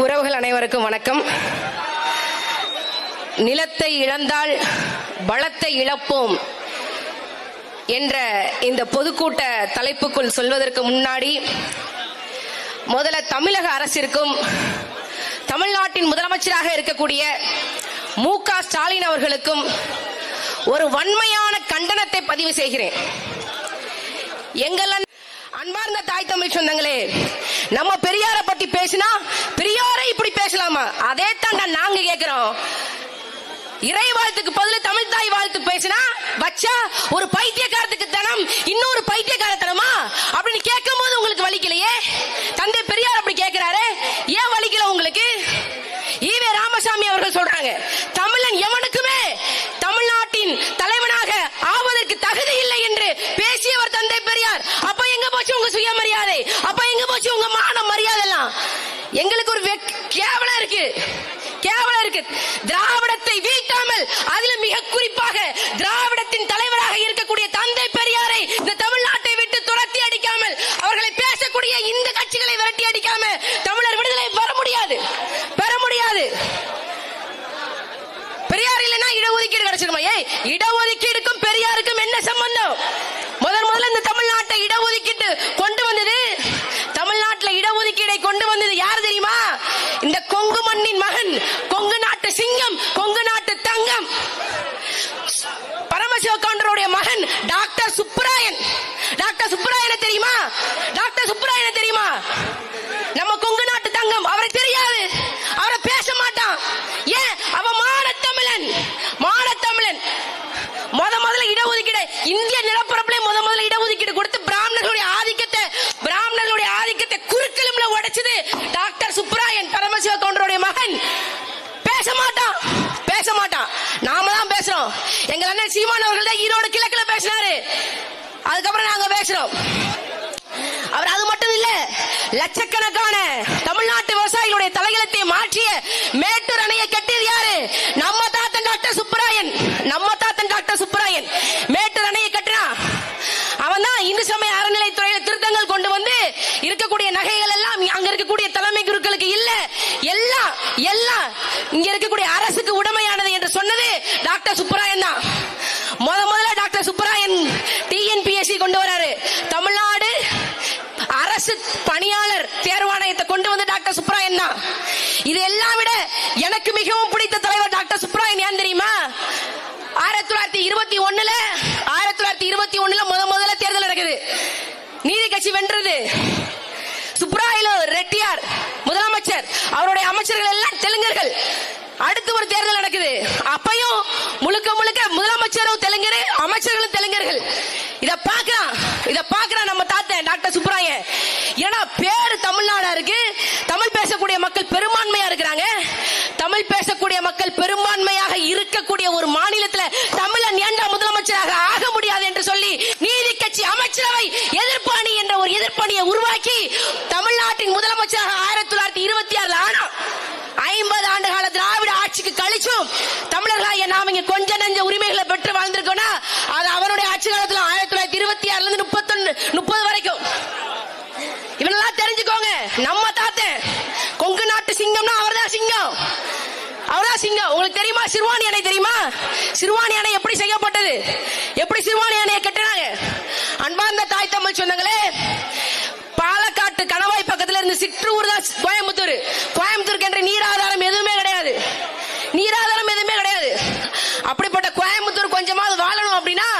உறவுகள் அனைவருக்கும் வணக்கம். நிலத்தை இழந்தால் பலத்தை இழப்போம் என்ற இந்த பொதுக்கூட்ட தலைப்புக்குள் சொல்வதற்கு முன்னாடி முதல்ல தமிழக அரசிற்கும் தமிழ்நாட்டின் முதலமைச்சராக இருக்கக்கூடிய மு க ஸ்டாலின் அவர்களுக்கும் ஒரு வன்மையான கண்டனத்தை பதிவு செய்கிறேன். எங்கள் அன்- அன்பார்ந்த தாய் தமிழ் சொந்தங்களே நம்ம பெரியார பத்தி பேசினா பெரியாரை இப்படி பேசலாமா? அதே தாங்க நாங்க கேக்குறோம். இறை வாழ்த்துக்கு பதில் தமிழ் தாய் வாழ்த்து பேசினா வச்சா ஒரு பைத்தியக்காரத்துக்கு தனம் இன்னொரு பைத்தியக்காரத்தனமா? அப்படின்னு கேட்கும் போது உங்களுக்கு வலிக்கலையே தந்தை பெரியார் அப்படி கேட்கிறாரு ஏன் வலிக்கல உங்களுக்கு? ஈவே ராமசாமி அவர்கள் சொல்றாங்க தமிழன் எவனுக்குமே தமிழ்நாட்டின் தலைவனாக ஆவதற்கு தகுதி இல்லை என்று பேசியவர் தந்தை பெரியார். அப்ப எங்க போச்சு உங்க சுயமரியாதை அப்ப எங்க போச்சு உங்க மான மரியாதை எல்லாம் எங்களுக்கு ஒரு வெக்- கேவலம் இருக்கு. கேவலம் இருக்கு. திராவிடத்தை வீட்டாமல் அதுல மிக குறிப்பாக திராவிடத்தின் தலைவர் இருக்கக்கூடிய தந்தை பெரியாரை இந்த தமிழ்நாட்டை விட்டு துரத்தி அடிக்காமல் அவர்களை பேசக்கூடிய இந்த கட்சிகளை விரட்டி அடிக்காம தமிழர் விடுதலை பெற முடியாது பெற முடியாது பெரியார் இல்லைன்னா இடஒதுக்கீடு கிடைச்சிருமா ஏய் இடஒதுக்கீடுக்கும் பெரியாருக்கும் என்ன சம்பந்தம் முதல் முதல்ல இந்த தமிழ்நாட்டை இடஒதுக்கீட்டு கொண்டு வந்தது தமிழ்நாட்டுல இடஒதுக்கீடை கொண்டு வந்தது யார் தெரியுமா இந்த கொங்கு மண்ணின் மகன் கொங்கு நாட்டு சிங்கம் கொங்கு நாட்டு தங்கம் பரமசிவ கவுண்டருடைய மகன் டாக்டர் சுப்பராயன் டாக்டர் சுப்பராயனை தெரியுமா டாக்டர் சுப்பராயனை தெரியுமா நம்ம கொங்கு நாட்டு தங்கம் அவரை தெரியாது அவரை பேச மாட்டான் ஏன் அவ மானத்தமிழன் மானத்தமிழன் முத முதல்ல இடஒதுக்கீடு இந்திய நிலப்பரப்புல முத முதல்ல இடஒதுக்கீடு கொடுத்து பிராமணர்களுடைய ஆதிக்கத்தை பிராமணர்களுடைய ஆதிக்கத்தை குறுக்கெலும்புல உடைச்சது டாக்டர் சுப்ராயன் பரமசிவ கவுண்டருடைய மகன். பேச மாட்டான். பேச மாட்டான். நாம தான் பேசுறோம். எங்க அண்ணன் சீமான் அவர்கள் தான் ஈரோடு கிழக்குல பேசினாரு. அதுக்கப்புறம் நாங்க பேசுறோம். அவர் அது மட்டும் இல்ல லட்சக்கணக்கான தமிழ்நாட்டு விவசாயிகளுடைய தலைகளத்தை மாற்றிய மேட்டூர் அணையை கட்டியது யாரு நம்ம தாத்தன் டாக்டர் சுப்பராயன் நம்ம தாத்தன் டாக்டர் சுப்பராயன் மேட்டூர் அணையை கட்டினா அவன் தான் இந்து சமய அறநிலைத்துறையில திருத்தங்கள் கொண்டு வந்து இருக்கக்கூடிய நகைகள் எல்லாம் அங்க இருக்கக்கூடிய தலைமை குருக்களுக்கு இல்ல எல்லாம் எல்லாம் இங்க இருக்கக்கூடிய அரசுக்கு உடமையானது என்று சொன்னது டாக்டர் சுப்பராயன் தான். முத முதல்ல டாக்டர் சுப்பராயன் டிஎன்பிஎஸ்சி கொண்டு வராரு. தமிழ்நாடு அரசு பணியாளர் தேர்வாணையத்தை கொண்டு வந்து டாக்டர் சுப்ராயன் தான். இது எல்லாம் விட எனக்கு மிகவும் பிடித்த தலைவர் டாக்டர் சுப்ராயன் ஏன் தெரியுமா? ஆயிரத்தி தொள்ளாயிரத்தி இருபத்தி ஒண்ணுல ஆயிரத்தி தொள்ளாயிரத்தி இருபத்தி ஒண்ணுல முத முதல்ல தேர்தல் நடக்குது. நீதி கட்சி வென்றது. அடுத்து ஒரு தேர்தல் நடக்குது. அப்பையும் முழுக்க முழுக்க முதலமைச்சரும் தெலுங்கரு அமைச்சர்களும் தெலுங்கர்கள். இத பாக்குறான் இத பாக்குறான் நம்ம தாத்தன் டாக்டர் சுப்ராய ஏன்னா பேரு தமிழ்நாடா இருக்கு. தமிழ் பேசக்கூடிய மக்கள் பெரும்பான்மையா இருக்கிறாங்க. தமிழ் பேசக்கூடிய மக்கள் பெரும்பான்மையாக இருக்கக்கூடிய ஒரு மாநிலத்துல தமிழன் ஏண்டா முதலமைச்சராக ஆக முடியாது என்று சொல்லி நீதி கட்சி அமைச்சரவை எதிர்ப்பாணி என்ற ஒரு எதிர்ப்பணியை உருவாக்கி தமிழ்நாட்டின் முதலமைச்சராக ஆயிரத்தி தொள்ளாயிரத்தி இருபத்தி ஆறுல ஆனா ஐம்பது ஆண்டு கால திராவிட ஆட்சிக்கு கழிச்சும் தமிழர்களாகிய நாம இங்க கொஞ்ச நெஞ்ச உரிமைகளை பெற்று வாழ்ந்திருக்கோம்னா அது அவருடைய ஆட்சி காலத்துல ஆயிரத்தி தொள்ளாயிரத்தி இருபத்தி ஆறுல இருந்து முப்பத்தொன்னு முப்பது வரைக்கும் இவனெல்லாம் தெரிஞ்சுக்கோங்க நம்ம தாத்தன் கொங்கு நாட்டு சிங்கம்னா அவர்தான் சிங்கம் அவர்தான் சிங்கம் உங்களுக்கு தெரியுமா சிறுவாணி அணை தெரியுமா? சிறுவாணி அணை எப்படி செய்யப்பட்டது? எப்படி சிறுவாணி அணையை கட்டினாங்க? அன்பார்ந்த தாய் தமிழ் சொந்தங்களே பாலக்காட்டு கணவாய் பக்கத்துல இருந்து சிற்றூர் தான் கோயம்புத்தூர். கோயம்புத்தூருக்கு என்ற நீராதாரம் எதுவுமே கிடையாது. நீராதாரம் எதுவுமே கிடையாது. அப்படிப்பட்ட கோயம்புத்தூர் கொஞ்சமாவது வாழணும் அப்படின்னா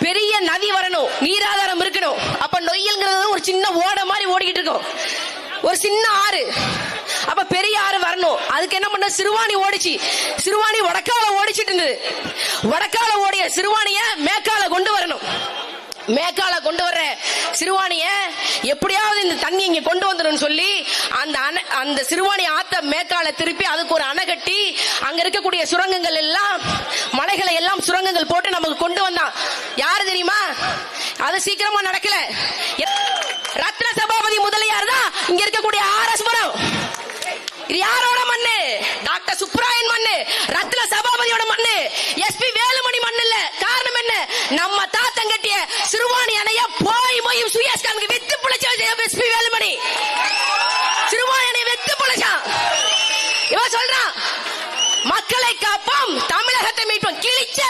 பெரிய நதி வரணும் நீராதாரம் இருக்கணும். அப்ப நொய்யல்ங்கிறது ஒரு சின்ன ஓட மாதிரி ஓடிக்கிட்டு இருக்கும். ஒரு சின்ன ஆறு. அப்ப பெரிய ஆறு வரணும். அதுக்கு என்ன பண்ண? சிறுவாணி ஓடிச்சு. சிறுவாணி வடக்கால ஓடிச்சிட்டு இருந்தது. வடக்கால ஓடிய சிறுவாணிய மேற்கால கொண்டு வரணும். மேக்கால கொண்டு வர்ற சிறுவாணிய எப்படியாவது இந்த தண்ணி இங்க கொண்டு வந்துடும் சொல்லி அந்த அணை அந்த சிறுவாணி ஆத்த மேக்கால திருப்பி அதுக்கு ஒரு அணை கட்டி அங்க இருக்கக்கூடிய சுரங்கங்கள் எல்லாம் மலைகளை எல்லாம் சுரங்கங்கள் போட்டு நமக்கு கொண்டு வந்தான். யாரு தெரியுமா? அது சீக்கிரமா நடக்கல. ரத்ன சபாபதி முதலியார் தான் இங்க இருக்கக்கூடிய ஆர்எஸ் யாரோட மண்ணு? டாக்டர் சுப்ராயன் மண்ணு. ரத்ன சபாபதியோட மண்ணு. எஸ்பி வேலுமணி மண்ணு இல்ல. காரணம் என்ன? நம்ம தாத்தம் கட்டிய சிறுவாணி அணைய போய் போய் சுயஸ் கானுக்கு வெத்து பிழைச்சா எஸ்பி வேலுமணி. சிறுவாணி அணைய வெத்து பிழைச்சான் இவன் சொல்றான் மக்களை காப்போம் தமிழகத்தை மீட்போம். கிழிச்ச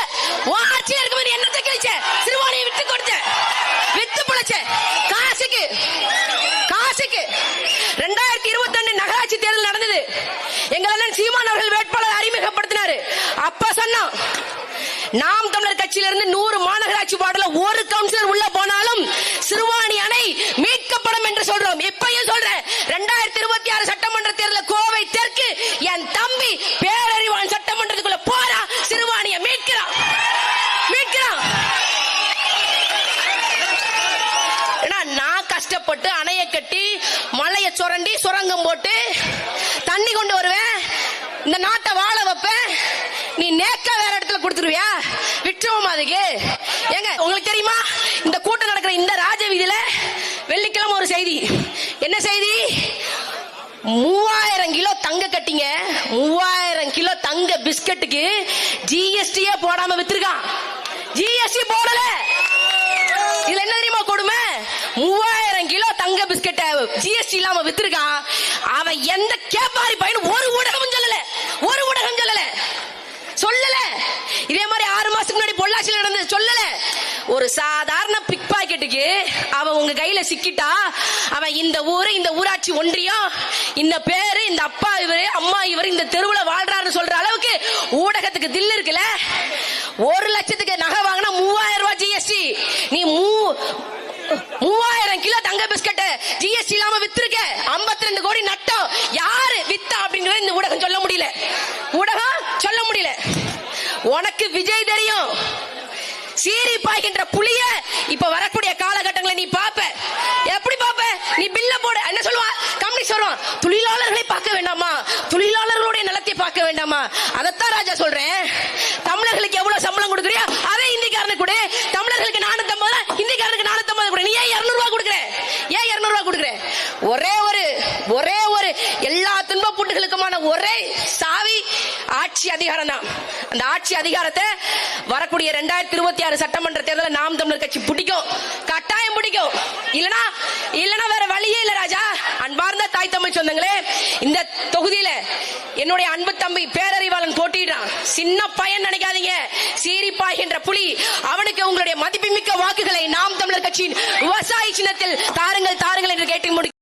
ஆட்சியா இருக்கும் என்னத்தை கிழிச்ச? சிறுவாணியை விட்டு கொடுத்த. வித்து பிழைச்ச காசுக்கு சொன்னோம் நாம் தமிழர் கட்சியிலிருந்து நூறு மாநகராட்சி வார்டுல ஒரு கவுன்சிலர் உள்ள போனாலும் சிறுவாணி அணை மீட்கப்படும் என்று சொல்றோம். இப்பயும் சொல்றேன் ரெண்டாயிரத்தி இருபத்தி ஆறு சட்டமன்ற தேர்தல் கோவை தெற்கு என் தம்பி பேரறிவான் சட்டமன்றத்துக்குள்ள போறா சிறுவாணியை மீட்கிறான் மீட்கிறான் நான் கஷ்டப்பட்டு அணையை கட்டி மலையை சுரண்டி சுரங்கம் போட்டு தண்ணி கொண்டு வருவேன் இந்த நாட்டை நீ நேக்கா வேற இடத்துல கொடுத்துருவியா? விட்டுருவோமா அதுக்கு? ஏங்க உங்களுக்கு தெரியுமா? இந்த கூட்டம் நடக்கிற இந்த ராஜ வீதியில வெள்ளிக்கிழமை ஒரு செய்தி. என்ன செய்தி? மூவாயிரம் கிலோ தங்க கட்டிங்க. மூவாயிரம் கிலோ தங்க பிஸ்கட்டுக்கு ஜிஎஸ்டியே போடாம வித்துருக்கான். ஜிஎஸ்டி போடல. இதுல என்ன தெரியுமா கொடுமை? மூவாயிரம் கிலோ தங்க பிஸ்கட்டை ஜிஎஸ்டி இல்லாம வித்துருக்கான். அவன் எந்த கேப்பாரி பையன் ஒரு ஊடகம் சொல்லல ஒரு ஊடகம் சொல்லல சொல்லல இதே மாதிரி ஆறு மாசத்துக்கு முன்னாடி பொள்ளாச்சியில் நடந்தது சொல்லல ஒரு சாதாரண பிக் பாக்கெட்டுக்கு அவன் உங்க கையில சிக்கிட்டா அவன் இந்த ஊரு இந்த ஊராட்சி ஒன்றியம் இந்த பேரு இந்த அப்பா இவரு அம்மா இவரு இந்த தெருவுல வாழ்றாருன்னு சொல்ற அளவுக்கு ஊடகத்துக்கு தில்லு இருக்குல்ல? ஒரு லட்சத்துக்கு நகை வாங்கினா மூவாயிரம் ரூபாய் ஜிஎஸ்டி நீ மூ மூவாயிரம் கிலோ தங்க பிஸ்கட் ஜிஎஸ்டி இல்லாம வித்திருக்க. 52 ரெண்டு கோடி நட்டம். யாரு வித்தா அப்படிங்கறத இந்த ஊடகம் சொல்ல முடியல. ஊடகம் சொல்ல முடியல. உனக்கு விஜய் தெரியும். சீறி பாய்கின்ற புளிய இப்ப வரக்கூடிய காலகட்டங்களை நீ பாப்ப. எப்படி பாப்ப? நீ பில்ல போட. என்ன சொல்லுவா? கம்பெனி சொல்லுவான் தொழிலாளர்களை பார்க்க வேண்டாமா? தொழிலாளர்களுடைய நிலத்தை பார்க்க வேண்டாமா? அதைத்தான் ராஜா சொல்றேன். தமிழர்களுக்கு எவ்வளவு சம்பளம் கொடுக்குறியா அதே இந்திக்காரனுக்கு கொடு. தமிழர்களுக்கு நானூத்தி ஐம்பது இந்திக்காரனுக்கு நானூத்தி ஐம்பது கொடு. நீ ஏன் இருநூறு ரூபாய் கொடுக்குற? ஏன் இருநூறு ரூபாய் கொடுக்குற? ஒரே ஒரு ஒரே ஒரு எல்லா துன்பப்புட்டுகளுக்குமான ஒரே ஆட்சி அதிகாரம் தான். அந்த ஆட்சி அதிகாரத்தை வரக்கூடிய ரெண்டாயிரத்தி இருபத்தி ஆறு சட்டமன்ற தேர்தலில் நாம் தமிழர் கட்சி பிடிக்கும். கட்டாயம் பிடிக்கும். இல்லனா இல்லனா வேற வழியே இல்ல ராஜா. அன்பார்ந்த தாய் தமிழ் சொந்தங்களே இந்த தொகுதியில என்னுடைய அன்பு தம்பி பேரறிவாளன் போட்டிடுறான் சின்ன பையன் நினைக்காதீங்க. சீரிப்பாய் என்ற புலி அவனுக்கு உங்களுடைய மதிப்புமிக்க வாக்குகளை நாம் தமிழர் கட்சியின் விவசாய சின்னத்தில் தாருங்கள் தாருங்கள் என்று கேட்டு முடி